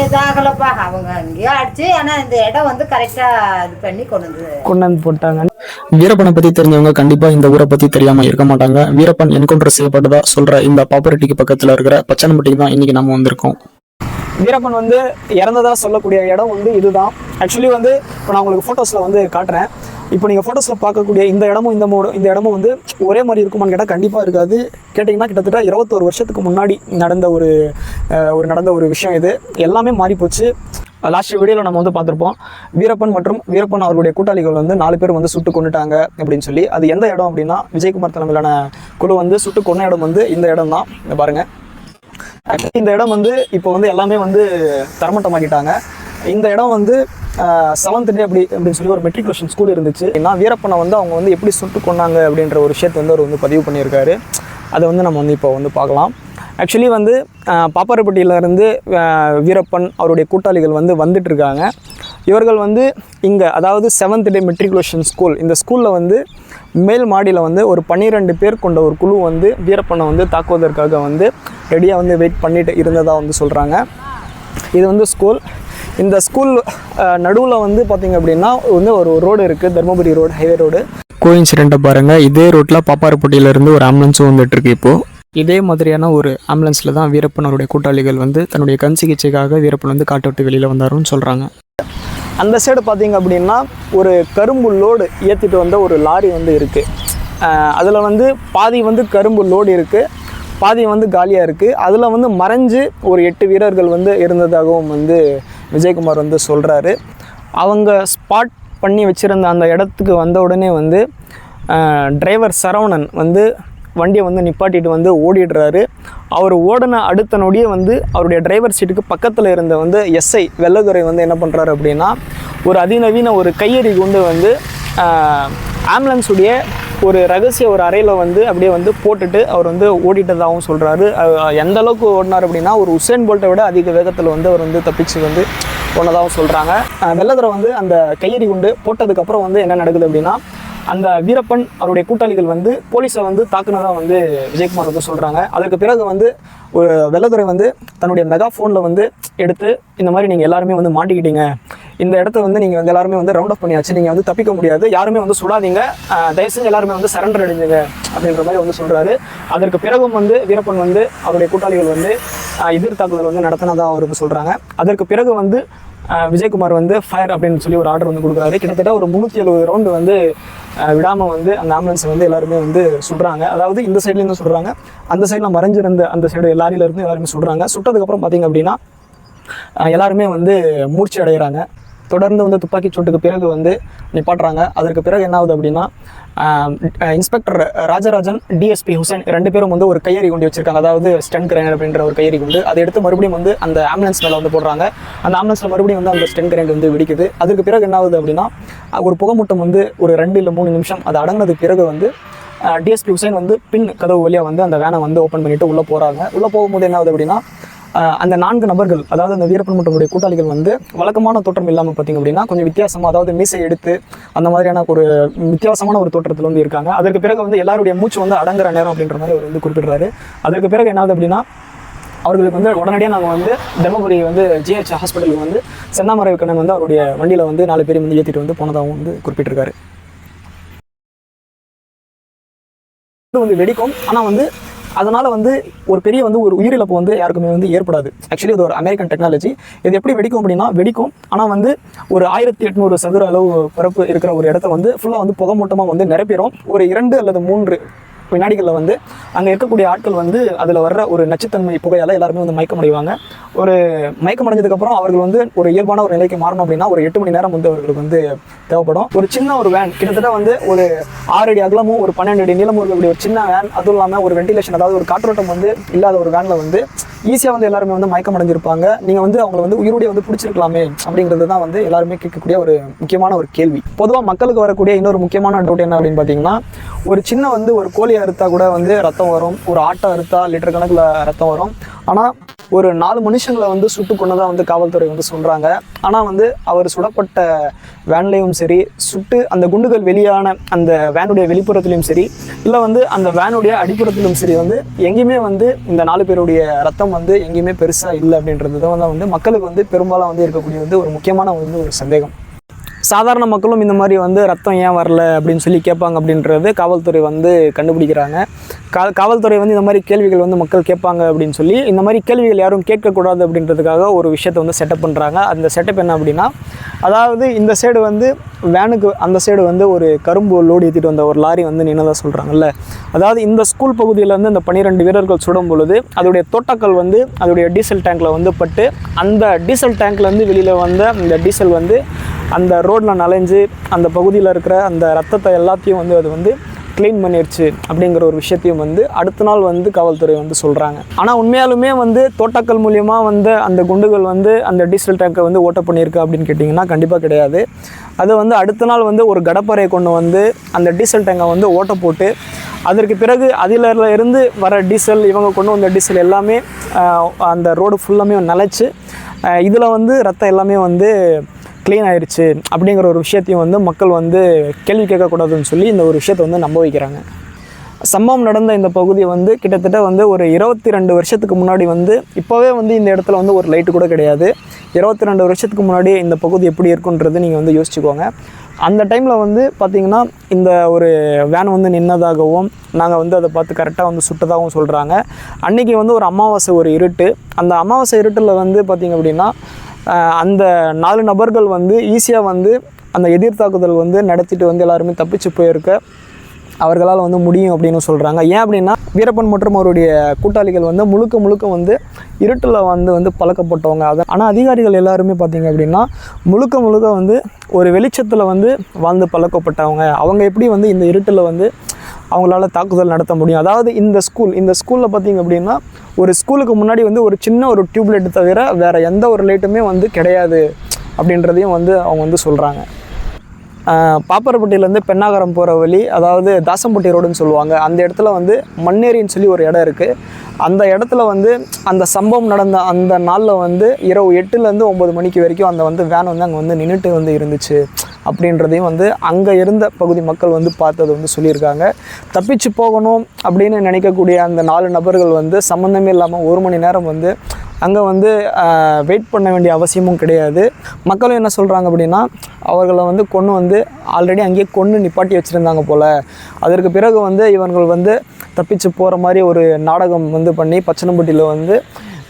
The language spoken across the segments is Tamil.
இதாகலப்பா. அவங்க அங்கேயோ அடிச்சு ஆனா இந்த இடம் வந்து கரெக்டா இது பண்ணி கொண்டு வந்து கொண்டு வந்து போட்டாங்க. வீரப்பனை பத்தி தெரிஞ்சவங்க கண்டிப்பா இந்த ஊரை பத்தி தெரியாம இருக்க மாட்டாங்க. வீரப்பன் என்கவுண்டர் செய்யப்பட்டதா சொல்ற இந்த பாப்பரெட்டிக்கு பக்கத்துல இருக்கிற பச்சனம்பட்டிக்கு தான் இன்னைக்கு நம்ம வந்திருக்கோம். வீரப்பன் வந்து இறந்ததாக சொல்லக்கூடிய இடம் வந்து இதுதான். ஆக்சுவலி வந்து இப்போ நான் உங்களுக்கு ஃபோட்டோஸில் வந்து காட்டுறேன். இப்போ நீங்கள் ஃபோட்டோஸில் பார்க்கக்கூடிய இந்த இடமும் இந்த மோ இந்த இடமும் வந்து ஒரே மாதிரி இருக்குமான்னு கேட்டால் கண்டிப்பாக இருக்காது. கேட்டிங்கன்னா கிட்டத்தட்ட இருபத்தோரு வருஷத்துக்கு முன்னாடி நடந்த ஒரு ஒரு நடந்த ஒரு விஷயம் இது. எல்லாமே மாறிப்போச்சு. லாஸ்ட் வீடியோவில் நம்ம வந்து பார்த்துருப்போம். வீரப்பன் மற்றும் வீரப்பன் அவர்களுடைய கூட்டாளிகள் வந்து நாலு பேர் வந்து சுட்டு கொண்டுட்டாங்க அப்படின்னு சொல்லி. அது எந்த இடம் அப்படின்னா விஜயகுமார் தலைமையிலான குழு வந்து சுட்டு கொன்ன இடம் வந்து இந்த இடம் தான் பாருங்கள் இந்த இடம் வந்து இப்போ வந்து எல்லாமே வந்து தரமட்டமாக்கிட்டாங்க. இந்த இடம் வந்து செவன்த் டே அப்படி அப்படின்னு சொல்லி ஒரு மெட்ரிகுலேஷன் ஸ்கூல் இருந்துச்சு. நான் வீரப்பனை வந்து அவங்க வந்து எப்படி சுட்டு கொண்டாங்க அப்படின்ற ஒரு விஷயத்தை வந்து அவர் வந்து பதிவு பண்ணியிருக்காரு. அதை வந்து நம்ம வந்து இப்போ வந்து பார்க்கலாம். ஆக்சுவலி வந்து பாப்பாரப்பட்டியிலேருந்து வீரப்பன் அவருடைய கூட்டாளிகள் வந்து வந்துட்டு இருக்காங்க இவர்கள் வந்து இங்கே அதாவது செவன்த் டே மெட்ரிகுலேஷன் ஸ்கூல் இந்த ஸ்கூலில் வந்து மேல் மாடியில் வந்து ஒரு பன்னிரெண்டு பேர் கொண்ட ஒரு குழு வந்து வீரப்பனை வந்து தாக்குவதற்காக வந்து ரெடியாக வந்து வெயிட் பண்ணிட்டு இருந்ததாக வந்து சொல்கிறாங்க இது வந்து ஸ்கூல் இந்த ஸ்கூல் நடுவில் வந்து பார்த்திங்க அப்படின்னா வந்து ஒரு ரோடு இருக்குது தருமபுரி ரோடு ஹைவே ரோடு கோயின்சிடென்ட்டை பாருங்கள் இதே ரோட்டில் பாப்பாரப்பட்டியிலேருந்து ஒரு ஆம்புலன்ஸும் வந்துட்டுருக்கு இப்போது இதே மாதிரியான ஒரு ஆம்புலன்ஸில் தான் வீரப்பன் அவருடைய கூட்டாளிகள் வந்து தன்னுடைய கண் சிகிச்சைக்காக வீரப்பன் வந்து காட்டை விட்டு வெளியில் வந்தாருன்னு சொல்கிறாங்க அந்த சைடு பார்த்தீங்க அப்படின்னா ஒரு கரும்பு லோடு ஏற்றிட்டு வந்த ஒரு லாரி வந்து இருக்குது அதில் வந்து பாதி வந்து கரும்பு லோடு இருக்குது பாதி வந்து காலியாக இருக்குது அதில் வந்து மறைஞ்சு ஒரு எட்டு வீரர்கள் வந்து இருந்ததாகவும் வந்து விஜயகுமார் வந்து சொல்கிறாரு அவங்க ஸ்பாட் பண்ணி வச்சுருந்த அந்த இடத்துக்கு வந்த உடனே வந்து டிரைவர் சரவணன் வந்து வண்டியை வந்து நிப்பாட்டிட்டு வந்து ஓடிடுறாரு. அவர் ஓடின அடுத்த நொடியே வந்து அவருடைய டிரைவர் சீட்டுக்கு பக்கத்தில் இருந்த வந்து எஸ்ஐ வெள்ளதுரை வந்து என்ன பண்ணுறாரு அப்படின்னா ஒரு அதிநவீன ஒரு கையெறி குண்டு வந்து ஆம்புலன்ஸுடைய ஒரு ரகசிய ஒரு அறையில் வந்து அப்படியே வந்து போட்டுட்டு அவர் வந்து ஓடிட்டதாகவும் சொல்கிறாரு எந்த அளவுக்கு ஓடினார் அப்படின்னா ஒரு உசேன் போல்ட்டை விட அதிக வேகத்தில் வந்து அவர் வந்து தப்பிச்சு வந்து போனதாகவும் சொல்கிறாங்க வெள்ளதுரை வந்து அந்த கையெறி குண்டு போட்டதுக்கப்புறம் வந்து என்ன நடக்குது அப்படின்னா அந்த வீரப்பன் அவருடைய கூட்டாளிகள் வந்து போலீஸை வந்து தாக்குனதாக வந்து விஜயகுமார் வந்து சொல்கிறாங்க அதற்கு பிறகு வந்து ஒரு வெள்ளத்துறை வந்து தன்னுடைய மெகா ஃபோனில் வந்து எடுத்து இந்த மாதிரி நீங்கள் எல்லாருமே வந்து மாட்டிக்கிட்டீங்க. இந்த இடத்த வந்து நீங்கள் வந்து எல்லாருமே வந்து ரவுண்ட் அப் பண்ணியாச்சு. நீங்கள் வந்து தப்பிக்க முடியாது. யாருமே வந்து சுடாதீங்க தயவுசெய்து தயவு செஞ்சு எல்லாருமே வந்து சரண்டர் அடைஞ்சுங்க அப்படின்ற மாதிரி வந்து சொல்கிறாரு அதற்கு பிறகும் வந்து வீரப்பன் வந்து அவருடைய கூட்டாளிகள் வந்து எதிர் தாக்குதல் வந்து நடத்தினதாக அவர் வந்து சொல்கிறாங்க அதற்கு பிறகு வந்து விஜயகுமார் வந்து ஃபயர் அப்படின்னு சொல்லி ஒரு ஆர்டர் வந்து கொடுக்குறாரு. கிட்டத்தட்ட ஒரு முந்நூற்றி எழுபது ரவுண்டு வந்து விடாமல் வந்து அந்த ஆம்புலன்ஸை வந்து எல்லாருமே வந்து சுடுறாங்க. அதாவது இந்த சைட்லேருந்து சுடுறாங்க. அந்த சைடில் மறைஞ்சிருந்த அந்த சைடு லாரியில இருந்து எல்லாருமே சுடுறாங்க. சுட்டதுக்கப்புறம் பார்த்தீங்க அப்படின்னா எல்லாருமே வந்து மூர்ச்சி அடைகிறாங்க தொடர்ந்து வந்து துப்பாக்கி சூட்டுக்கு பிறகு வந்து நிப்பாட்டுறாங்க. அதற்கு பிறகு என்ன ஆகுது அப்படின்னா இன்ஸ்பெக்டர் ராஜராஜன் டிஎஸ்பி ஹுசேன் ரெண்டு பேரும் வந்து ஒரு கையெறி குண்டு வச்சிருக்காங்க. அதாவது ஸ்டென் கிரைனர் அப்படின்ற ஒரு கையெறி குண்டு. அதை எடுத்து மறுபடியும் வந்து அந்த ஆம்புலன்ஸ் மேலே வந்து போடுறாங்க. அந்த ஆம்புலன்ஸில் மறுபடியும் வந்து அந்த ஸ்டென் கிரைண்ட் வந்து வெடிக்குது. அதுக்கு பிறகு என்ன ஆகுது அப்படின்னா ஒரு புகமூட்டம் வந்து ஒரு ரெண்டு இல்லை மூணு நிமிஷம் அது அடங்கினதுக்கு பிறகு வந்து டிஎஸ்பி ஹுசைன் வந்து பின் கதவு வழியாக வந்து அந்த வேனை வந்து ஓப்பன் பண்ணிட்டு உள்ளே போகிறாங்க உள்ளே போகும்போது என்ன ஆகுது அப்படின்னா அந்த நான்கு நபர்கள் அதாவது அந்த வீரப்பன் மற்றும் கூட்டாளிகள் வந்து வழக்கமான தோற்றம் இல்லாமல் பார்த்தீங்க அப்படின்னா கொஞ்சம் வித்தியாசமாக அதாவது மீசை எடுத்து அந்த மாதிரியான ஒரு வித்தியாசமான ஒரு தோற்றத்தில் வந்து இருக்காங்க. அதற்கு பிறகு வந்து எல்லாருடைய மூச்சு வந்து அடங்குற நேரம் அப்படின்ற மாதிரி அவர் வந்து குறிப்பிடுறாரு. அதற்கு பிறகு என்னது அப்படின்னா அவர்களுக்கு வந்து உடனடியாக நாங்கள் வந்து தர்மபுரி வந்து ஜிஹெச் ஹாஸ்பிட்டலுக்கு வந்து செந்தாமரை கண்ணன் வந்து அவருடைய வண்டியில் வந்து நாலு பேர் வந்து ஏற்றிட்டு வந்து போனதாகவும் வந்து குறிப்பிட்டிருக்காரு. இது வந்து வெடிக்கும். ஆனால் வந்து அதனால் வந்து ஒரு பெரிய வந்து ஒரு உயிரிழப்பு வந்து யாருக்குமே வந்து ஏற்படாது. ஆக்சுவலி இது ஒரு அமெரிக்கன் டெக்னாலஜி இது எப்படி வெடிக்கும் அப்படின்னா வெடிக்கும். ஆனால் வந்து ஒரு ஆயிரத்தி எட்நூறு சதுர அளவு பரப்பு இருக்கிற ஒரு இடத்த வந்து ஃபுல்லாக வந்து புகமூட்டமாக வந்து நிரப்பிடும் ஒரு இரண்டு அல்லது மூன்று வினாடிகளில் வந்து அங்கே இருக்கக்கூடிய ஆட்கள் வந்து அதில் வர்ற ஒரு நச்சுத்தன்மை புகையால் எல்லாருமே வந்து மயக்கமடைவாங்க ஒரு மயக்கம் அடைஞ்சதுக்கப்புறம் அவர்கள் வந்து ஒரு இயல்பான ஒரு நிலைக்கு மாறணும் அப்படின்னா ஒரு எட்டு மணி நேரம் வந்து அவர்களுக்கு வந்து தேவைப்படும். ஒரு சின்ன ஒரு வேன் கிட்டத்தட்ட வந்து ஒரு ஆறு அடி அகலமும் ஒரு பன்னெண்டு அடி நீளமும் இருக்கக்கூடிய ஒரு சின்ன வேன் அதுவும் இல்லாமல் ஒரு வென்டிலேஷன் அதாவது ஒரு காற்றோட்டம் வந்து இல்லாத ஒரு வேனில் வந்து ஈஸியாக வந்து எல்லாருமே வந்து மயக்கம் அடைஞ்சிருப்பாங்க நீங்கள் வந்து அவங்களை வந்து உயிரோடைய வந்து பிடிச்சிருக்கலாமே அப்படிங்கிறது தான் வந்து எல்லாருமே கேட்கக்கூடிய ஒரு முக்கியமான ஒரு கேள்வி. பொதுவாக மக்களுக்கு வரக்கூடிய இன்னொரு முக்கியமான டவுட் என்ன அப்படின்னு பார்த்தீங்கன்னா ஒரு சின்ன வந்து ஒரு கோழி அறுத்தா கூட வந்து ரத்தம் வரும் ஒரு ஆட்டை அறுத்தா லிட்டர் கணக்கில் ரத்தம் வரும். ஆனால் ஒரு நாலு மனுஷங்களை வந்து சுட்டு கொண்டதாக வந்து காவல்துறை வந்து சொல்கிறாங்க ஆனால் வந்து அவர் சுடப்பட்ட வேன்லேயும் சரி சுட்டு அந்த குண்டுகள் வெளியான அந்த வேனுடைய வெளிப்புறத்துலையும் சரி இல்லை வந்து அந்த வேனுடைய அடிப்புறத்திலும் சரி வந்து எங்கேயுமே வந்து இந்த நாலு பேருடைய ரத்தம் வந்து எங்கேயுமே பெருசாக இல்லை அப்படின்றது தான் வந்து மக்களுக்கு வந்து பெரும்பாலும் வந்து இருக்கக்கூடிய வந்து ஒரு முக்கியமான வந்து ஒரு சந்தேகம். சாதாரண மக்களும் இந்த மாதிரி வந்து ரத்தம் ஏன் வரல அப்படின்னு சொல்லி கேட்பாங்க அப்படின்றது காவல்துறை வந்து கண்டுபிடிக்கிறாங்க. கா காவல்துறை வந்து இந்த மாதிரி கேள்விகள் வந்து மக்கள் கேட்பாங்க அப்படின்னு சொல்லி இந்த மாதிரி கேள்விகள் யாரும் கேட்கக்கூடாது அப்படின்றதுக்காக ஒரு விஷயத்தை வந்து செட்டப் பண்ணுறாங்க அந்த செட்டப் என்ன அப்படின்னா அதாவது இந்த சைடு வந்து வேனுக்கு அந்த சைடு வந்து ஒரு கரும்பு லோடு ஏற்றிட்டு வந்த ஒரு லாரி வந்து நின்னதாக சொல்கிறாங்கல்ல அதாவது இந்த ஸ்கூல் பகுதியில் வந்து இந்த பன்னிரெண்டு வீரர்கள் சுடும் பொழுது அதோடைய தோட்டக்கள் வந்து அதோடைய டீசல் டேங்க்கில் வந்து பட்டு அந்த டீசல் டேங்க்லேருந்து வெளியில் வந்த இந்த டீசல் வந்து அந்த ரோட்டில் நனைஞ்சு அந்த பகுதியில் இருக்கிற அந்த ரத்தத்தை எல்லாத்தையும் வந்து அது வந்து க்ளீன் பண்ணிடுச்சு அப்படிங்கிற ஒரு விஷயத்தையும் வந்து அடுத்த நாள் வந்து காவல்துறை வந்து சொல்கிறாங்க ஆனால் உண்மையாலுமே வந்து தோட்டக்கல் மூலியமாக வந்து அந்த குண்டுகள் வந்து அந்த டீசல் டேங்கை வந்து ஓட்ட பண்ணியிருக்கு அப்படின்னு கேட்டிங்கன்னா கண்டிப்பாக கிடையாது. அது வந்து அடுத்த நாள் வந்து ஒரு கடப்பறையை கொண்டு வந்து அந்த டீசல் டேங்கை வந்து ஓட்ட போட்டு அதற்கு பிறகு அதில் இருந்து வர டீசல் இவங்க கொண்டு வந்த டீசல் எல்லாமே அந்த ரோடு ஃபுல்லாமே நிலச்சி இதில் வந்து ரத்தம் எல்லாமே வந்து க்ளீன் ஆயிடுச்சு அப்படிங்கிற ஒரு விஷயத்தையும் வந்து மக்கள் வந்து கேள்வி கேட்கக்கூடாதுன்னு சொல்லி இந்த ஒரு விஷயத்தை வந்து நம்ப வைக்கிறாங்க. சம்பவம் நடந்த இந்த பகுதி வந்து கிட்டத்தட்ட வந்து ஒரு இருபத்தி ரெண்டு வருஷத்துக்கு முன்னாடி வந்து இப்போவே வந்து இந்த இடத்துல வந்து ஒரு லைட்டு கூட கிடையாது. இருபத்தி ரெண்டு வருஷத்துக்கு முன்னாடி இந்த பகுதி எப்படி இருக்குன்றது நீங்கள் வந்து யோசிச்சுக்கோங்க. அந்த டைமில் வந்து பார்த்திங்கன்னா இந்த ஒரு வேன் வந்து நின்னதாகவும் நாங்கள் வந்து அதை பார்த்து கரெக்டாக வந்து சுட்டதாகவும் சொல்கிறாங்க அன்றைக்கி வந்து ஒரு அமாவாசை ஒரு இருட்டு. அந்த அமாவாசை இருட்டில் வந்து பார்த்திங்க அப்படின்னா அந்த நாலு நபர்கள் வந்து ஈஸியாக வந்து அந்த எதிர் தாக்குதல் வந்து நடத்திட்டு வந்து எல்லாருமே தப்பிச்சு போயிருக்க அவர்களால் வந்து முடியும் அப்படின்னு சொல்கிறாங்க ஏன் அப்படின்னா வீரப்பன் மற்றும் அவருடைய கூட்டாளிகள் வந்து முழுக்க முழுக்க வந்து இருட்டில் வந்து வந்து பழக்கப்பட்டவங்க. அதை ஆனால் அதிகாரிகள் எல்லாருமே பார்த்தீங்க அப்படின்னா முழுக்க முழுக்க வந்து ஒரு வெளிச்சத்தில் வந்து வாழ்ந்து பழக்கப்பட்டவங்க. அவங்க எப்படி வந்து இந்த இருட்டில் வந்து அவங்களால தாக்குதல் நடத்த முடியும். அதாவது இந்த ஸ்கூல் இந்த ஸ்கூலில் பார்த்தீங்க அப்படின்னா ஒரு ஸ்கூலுக்கு முன்னாடி வந்து ஒரு சின்ன ஒரு டியூப்லைட் தவிர வேறு எந்த ஒரு லைட்டுமே வந்து கிடையாது அப்படின்றதையும் வந்து அவங்க வந்து சொல்கிறாங்க பாப்பரப்பட்டியிலேருந்து பெண்ணாகரம் போகிற வழி அதாவது தாசம்பட்டி ரோடுன்னு சொல்லுவாங்க. அந்த இடத்துல வந்து மண்ணேரின்னு சொல்லி ஒரு இடம் இருக்குது அந்த இடத்துல வந்து அந்த சம்பவம் நடந்த அந்த நாளில் வந்து இரவு எட்டுலேருந்து ஒம்பது மணிக்கு வரைக்கும் அந்த வந்து வேன் வந்து அங்கே வந்து நின்றுட்டு வந்து இருந்துச்சு. அப்படின்றதையும் வந்து அங்கே இருந்த பகுதி மக்கள் வந்து பார்த்தது வந்து சொல்லியிருக்காங்க. தப்பிச்சு போகணும் அப்படின்னு நினைக்கக்கூடிய அந்த நாலு நபர்கள் வந்து சம்மந்தமே இல்லாமல் ஒரு மணி நேரம் வந்து அங்கே வந்து வெயிட் பண்ண வேண்டிய அவசியமும் கிடையாது. மக்களும் என்ன சொல்கிறாங்க அப்படின்னா அவர்களை வந்து கொன்று வந்து ஆல்ரெடி அங்கேயே கொன்று நிப்பாட்டி வச்சுருந்தாங்க போல். அதற்கு பிறகு வந்து இவர்கள் வந்து தப்பிச்சு போகிற மாதிரி ஒரு நாடகம் வந்து பண்ணி பச்சனம்பட்டியில் வந்து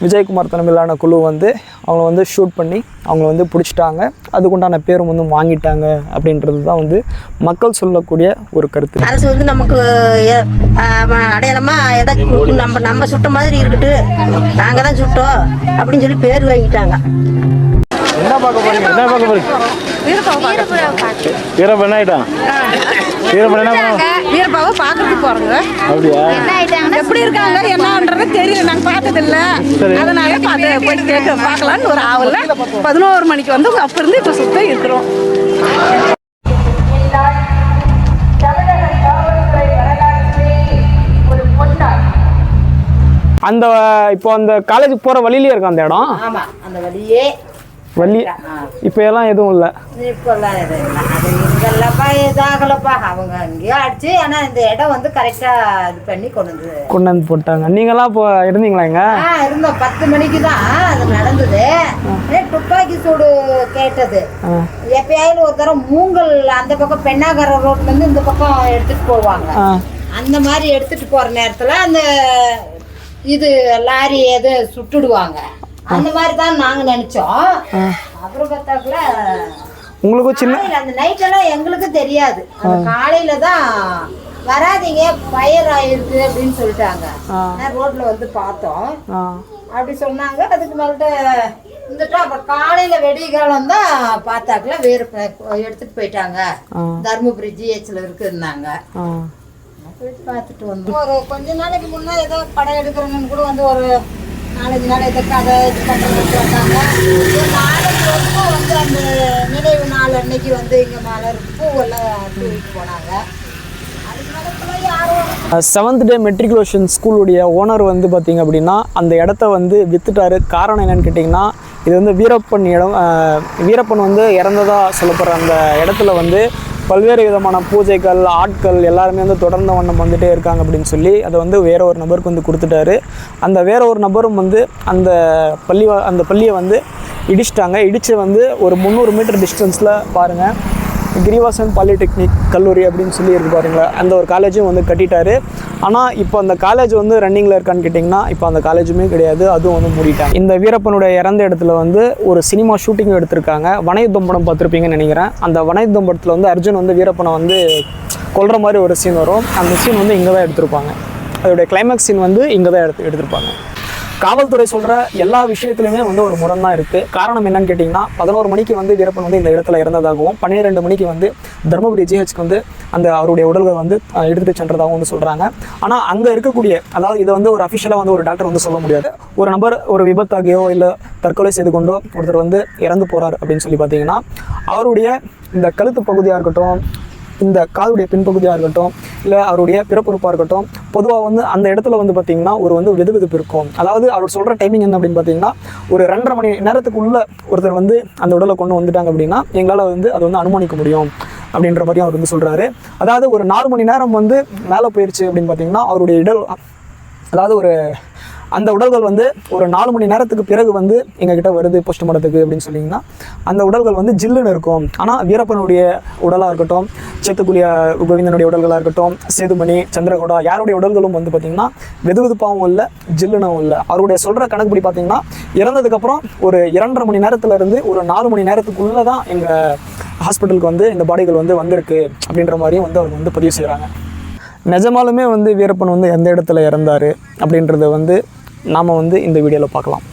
விஜயகுமார் தலைமையிலான குழு வந்து அவங்கள வந்து ஷூட் பண்ணி அவங்கள வந்து பிடிச்சிட்டாங்க. அதுக்குண்டான பேரும் வந்து வாங்கிட்டாங்க அப்படின்றது தான் வந்து மக்கள் சொல்லக்கூடிய ஒரு கருத்து. அரசு வந்து நமக்கு எ- ஆ, அடையாளமா எதை நம்ம நம்ம சுட்ட மாதிரி இருக்கட்டு நாங்க தான் சுட்டோம் அப்படின்னு சொல்லி பேர் வாங்கிட்டாங்க. என்ன பார்க்க போறீங்க? என்ன பார்க்க போறீங்க? வீரப்பன் என்ன ஆயிட்டான் வீரப்பன் என்ன பண்ண வீரப்பாவை பார்க்கறதுக்கு போறோங்க. அப்படியா? எப்படி இருக்காங்க? என்னன்றது தெரியல. நாங்க பார்த்தது இல்ல. அதனால பார்த்து போய் கேட்டு பார்க்கலாம்னு ஒரு ஆவல்ல பதினோரு மணிக்கு வந்து அப்ப இருந்து இப்ப சுத்தம் இருக்கிறோம். அந்த இப்போ அந்த காலேஜ் போகிற வழியிலே இருக்கும் அந்த இடம்? அந்த வழியே வழி இப்போ எல்லாம் எதுவும் இல்லை. இப்போல்லாம் இது இல்லை. அது இங்கெல்லாம்ப்பா இதாகலப்பா. அவங்க அங்கேயோ அடிச்சு ஆனால் இந்த இடம் வந்து கரெக்டாக இது பண்ணி கொண்டு வந்து கொண்டு வந்து போட்டாங்க. நீங்களாம் இப்போ இருந்தீங்களா இங்க? ஆ இருந்தோம். பத்து மணிக்கு தான் அது நடந்தது. ஏ, துப்பாக்கி சூடு கேட்டது. எப்பயாவது ஒரு தரம் மூங்கல் அந்த பக்கம் பெண்ணாகர ரோட்ல இருந்து இந்த பக்கம் எடுத்துட்டு போவாங்க. அந்த மாதிரி எடுத்துட்டு போற நேரத்துல அந்த இது லாரி எது சுட்டுடுவாங்க. அந்த மாதிரி தான் நாங்க நினைச்சோம். அப்புறம் பார்த்தாக்குல உங்களுக்கும் சின்ன அந்த நைட் எல்லாம் எங்களுக்கு தெரியாது. அந்த காலையில தான் வராதீங்க ஃபயர் ஆயிருக்கு அப்படின்னு சொல்லிட்டாங்க. நான் ரோட்ல வந்து பார்த்தோம். அப்படி சொன்னாங்க. அதுக்கு மேல்ட்ட இருந்துட்டு அப்புறம் காலையில வெடிகாலம் தான் பார்த்தாக்குல வேறு எடுத்துட்டு போயிட்டாங்க. தருமபுரி ஜிஹெச்ல இருக்குன்னாங்க. போயிட்டு பார்த்துட்டு வந்தோம். ஒரு கொஞ்ச நாளைக்கு முன்னே ஏதோ படம் எடுக்கிறவங்கன்னு கூட வந்து ஒரு நாலஞ்சு நாள் ஏதோ கதை இது பண்ணுறதுக்கு வந்தாங்க ஒரு நாளைக்கு வந்து வந்து அந்த நினைவு நாள் அன்னைக்கு வந்து இங்கே மலர் பூவெல்லாம் தூக்கிட்டு போனாங்க. செவன்த் டே மெட்ரிகுலேஷன் ஸ்கூலுடைய ஓனர் வந்து பார்த்திங்க அப்படின்னா அந்த இடத்த வந்து வித்துட்டாரு. காரணம் என்னன்னு கேட்டிங்கன்னா இது வந்து வீரப்பன் இடம் வீரப்பன் வந்து இறந்ததாக சொல்லப்படுற அந்த இடத்துல வந்து பல்வேறு விதமான பூஜைகள் ஆட்கள் எல்லாருமே வந்து தொடர்ந்த வண்ணம் வந்துகிட்டே இருக்காங்க அப்படின்னு சொல்லி அதை வந்து வேற ஒரு நபருக்கு வந்து கொடுத்துட்டாரு. அந்த வேற ஒரு நபரும் வந்து அந்த பள்ளி அந்த பள்ளியை வந்து இடிச்சிட்டாங்க. இடித்து வந்து ஒரு முந்நூறு மீட்டர் டிஸ்டன்ஸில் பாருங்கள் கிரிவாசன் பாலிடெக்னிக் கல்லூரி அப்படின்னு சொல்லி இருக்கு பாருங்களா அந்த ஒரு காலேஜும் வந்து கட்டிட்டாரு. ஆனால் இப்போ அந்த காலேஜ் வந்து ரன்னிங்கில் இருக்கான்னு கேட்டிங்கன்னா இப்போ அந்த காலேஜுமே கிடையாது. அதுவும் வந்து மூடிட்டாங்க. இந்த வீரப்பனுடைய இறந்த இடத்துல வந்து ஒரு சினிமா ஷூட்டிங் எடுத்திருக்காங்க. வனயுத்தம் படம் பார்த்துருப்பீங்கன்னு நினைக்கிறேன். அந்த வனயுத்தம் படத்தில் வந்து அர்ஜுன் வந்து வீரப்பனை வந்து கொல்ற மாதிரி ஒரு சீன் வரும். அந்த சீன் வந்து இங்கே தான் எடுத்திருப்பாங்க. அதோடைய கிளைமேக்ஸ் சீன் வந்து இங்கே தான் எடுத்து எடுத்திருப்பாங்க. காவல்துறை சொல்கிற எல்லா விஷயத்துலையுமே வந்து ஒரு முரண் தான் இருக்குது காரணம் என்னன்னு கேட்டிங்கன்னா பதினோரு மணிக்கு வந்து வீரப்பன் வந்து இந்த இடத்துல இறந்ததாகவும் பன்னிரெண்டு மணிக்கு வந்து தருமபுரி ஜிஹெச்க்கு வந்து அந்த அவருடைய உடல்களை வந்து எடுத்துட்டு சென்றதாகவும் வந்து சொல்கிறாங்க ஆனால் அங்கே இருக்கக்கூடிய அதாவது இதை வந்து ஒரு அஃபிஷியலாக வந்து ஒரு டாக்டர் வந்து சொல்ல முடியாது. ஒரு நபர் ஒரு விபத்தாகியோ இல்லை தற்கொலை செய்து கொண்டோ ஒருத்தர் வந்து இறந்து போகிறார் அப்படின்னு சொல்லி பார்த்தீங்கன்னா அவருடைய இந்த கழுத்து பகுதியாக இருக்கட்டும் இந்த காதுடைய பின்பகுதியாக இருக்கட்டும் இல்லை அவருடைய பிறப்புறுப்பாக இருக்கட்டும் பொதுவாக வந்து அந்த இடத்துல வந்து பார்த்திங்கன்னா ஒரு வந்து வெதுவெதுப்பு இருக்கும். அதாவது அவர் சொல்கிற டைமிங் என்ன அப்படின்னு பார்த்தீங்கன்னா ஒரு ரெண்டரை மணி நேரத்துக்குள்ள ஒருத்தர் வந்து அந்த உடலை கொண்டு வந்துட்டாங்க அப்படின்னா எங்களால் வந்து அதை வந்து அனுமானிக்க முடியும் அப்படின்ற மாதிரியும் அவர் வந்து சொல்கிறாரு அதாவது ஒரு நாலு மணி நேரம் வந்து மேலே போயிடுச்சு அப்படின்னு பார்த்தீங்கன்னா அவருடைய இடல் அதாவது ஒரு அந்த உடல்கள் வந்து ஒரு நாலு மணி நேரத்துக்கு பிறகு வந்து எங்ககிட்ட வருது போஸ்ட்மார்ட்டத்துக்கு அப்படின்னு சொன்னீங்கன்னா அந்த உடல்கள் வந்து ஜில்லுன்னு இருக்கும். ஆனால் வீரப்பனுடைய உடலாக இருக்கட்டும் சேத்துக்குழிய கோவிந்தனுடைய உடல்களாக இருக்கட்டும் சேதுமணி சந்திரகோடா யாருடைய உடல்களும் வந்து பார்த்திங்கன்னா வெதுவெதுப்பாகவும் இல்லை ஜில்லுனும் இல்லை. அவருடைய சொல்கிற கணக்குப்படி பார்த்தீங்கன்னா இறந்ததுக்கப்புறம் ஒரு இரண்டரை மணி நேரத்துல இருந்து ஒரு நாலு மணி நேரத்துக்குள்ளே தான் எங்கள் ஹாஸ்பிட்டலுக்கு வந்து இந்த பாடிகள் வந்து வந்திருக்கு அப்படின்ற மாதிரியும் வந்து அவங்க வந்து பதிவு செய்கிறாங்க நிஜமாலுமே வந்து வீரப்பன் வந்து எந்த இடத்துல இறந்தார் அப்படின்றத வந்து நாம் வந்து இந்த வீடியோவில் பார்க்கலாம்.